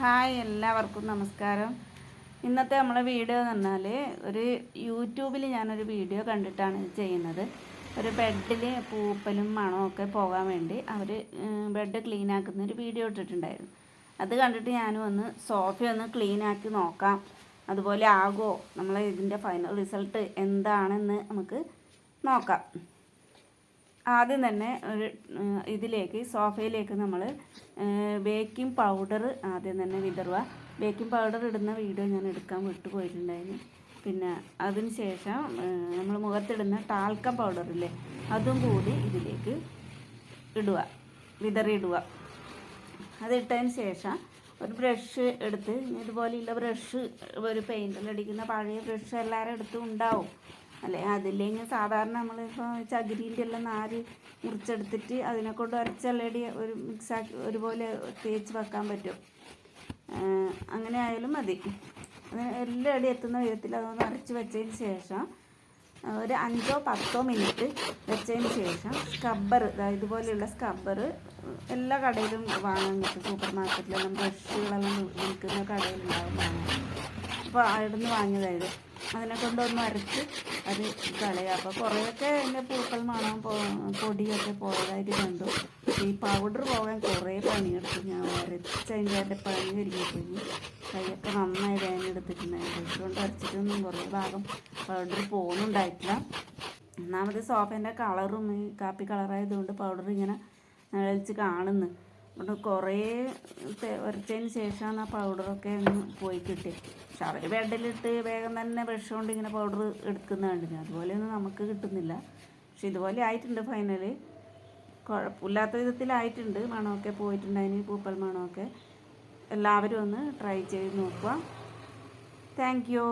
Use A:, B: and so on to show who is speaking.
A: Hi എല്ലാവർക്കും നമസ്കാരം. ഇന്നത്തെ നമ്മളെ വീഡിയോ എന്ന് പറഞ്ഞാൽ ഒരു യൂട്യൂബിൽ ഞാനൊരു വീഡിയോ കണ്ടിട്ടാണ് ചെയ്യുന്നത്. ഒരു ബെഡിൽ പൂപ്പലും മണവും ഒക്കെ പോകാൻ വേണ്ടി അവർ ബെഡ് ക്ലീൻ ആക്കുന്ന ഒരു വീഡിയോ ഇട്ടിട്ടുണ്ടായിരുന്നു. അത് കണ്ടിട്ട് ഞാനും ഒന്ന് സോഫ ഒന്ന് ക്ലീൻ ആക്കി നോക്കാം. അതുപോലെ ആകുമോ നമ്മളെ ഇതിന്റെ ഫൈനൽ റിസൾട്ട് എന്താണെന്ന് നമുക്ക് നോക്കാം. ആദ്യം തന്നെ ഒരു ഇതിലേക്ക് സോഫയിലേക്ക് നമ്മൾ ബേക്കിംഗ് പൗഡർ ആദ്യം തന്നെ വിതറുക. ബേക്കിംഗ് പൗഡർ ഇടുന്ന വീഡിയോ ഞാൻ എടുക്കാൻ വിട്ടു പോയിട്ടുണ്ടായിരുന്നു പിന്നെ അതിന് ശേഷം നമ്മൾ മുഖത്തിടുന്ന ടാൽക്കം പൗഡറില്ലേ അതും കൂടി ഇതിലേക്ക് ഇടുക വിതറിയിടുക. അതിട്ടതിന് ശേഷം ഒരു ബ്രഷ് എടുത്ത് ഇതുപോലെയുള്ള ബ്രഷ് ഒരു പെയിന്റിലടിക്കുന്ന പഴയ ബ്രഷ് എല്ലാവരും എടുത്തും ഉണ്ടാവും. അല്ലേ? അതില്ലെങ്കിൽ സാധാരണ നമ്മളിപ്പോൾ ചകിരീന്റെ എല്ലാം നാര് മുറിച്ചെടുത്തിട്ട് അതിനെ കൊണ്ട് ഒരച്ചല്ലടി ഒരു മിക്സാക്കി ഒരുപോലെ തേച്ച് വെക്കാൻ പറ്റും. അങ്ങനെ ആയാലും മതി. എല്ലാ അടി എത്തുന്ന വിധത്തിൽ അതൊന്ന് അരച്ച് വെച്ചതിന് ശേഷം ഒരു അഞ്ചോ പത്തോ മിനിറ്റ് വെച്ചതിന് ശേഷം സ്ക്രബ്ബർ ഇതുപോലെയുള്ള സ്ക്രബ്ബർ എല്ലാ കടയിലും വാങ്ങാൻ കിട്ടും. സൂപ്പർ മാർക്കറ്റിലെല്ലാം ബ്രഷുകളെല്ലാം വിൽക്കുന്ന കടയിലുണ്ടാവും വാങ്ങാൻ. അപ്പോൾ അവിടെ നിന്ന് വാങ്ങിയതായത്. അതിനെ കൊണ്ടൊന്ന് അരച്ച് അത് കളയുക അപ്പോൾ കുറേയൊക്കെ എന്റെ പൂക്കൾ മണം പൊടിയൊക്കെ പോയതായിട്ട് കണ്ടു. ഈ പൗഡർ പോകാൻ കുറേ പണിയെടുത്തു. ഞാൻ അരച്ച് അതിന്റെ പണി ഒരുങ്ങിപ്പോയി കൈയൊക്കെ നന്നായി വേനെടുത്തിട്ടുണ്ടായിരുന്നു അതുകൊണ്ട് അരച്ചിട്ടൊന്നും കുറേ ഭാഗം പൗഡർ പോകുന്നുണ്ടായിട്ടില്ല ഒന്നാമത് സോഫേന്റെ കളറും കാപ്പി കളറായതുകൊണ്ട് പൗഡർ ഇങ്ങനെ നിഴലിച്ച് കാണുന്നു. അതുകൊണ്ട് കുറേ ഉരച്ചതിന് ശേഷമാണ് ആ പൗഡറൊക്കെ ഒന്ന് പോയി കിട്ടി. പക്ഷെ അവർ ബെഡിലിട്ട് വേഗം തന്നെ ബ്രഷ് കൊണ്ട് ഇങ്ങനെ പൗഡർ എടുക്കുന്ന കണ്ടിന് അതുപോലെയൊന്നും നമുക്ക് കിട്ടുന്നില്ല. പക്ഷെ ഇതുപോലെ ആയിട്ടുണ്ട് ഫൈനൽ. കുഴപ്പമില്ലാത്ത വിധത്തിലായിട്ടുണ്ട്. മണമൊക്കെ പോയിട്ടുണ്ട് അതിന് പൂപ്പൽ മണമൊക്കെ. എല്ലാവരും ഒന്ന് ട്രൈ ചെയ്ത് നോക്കുക. Thank you.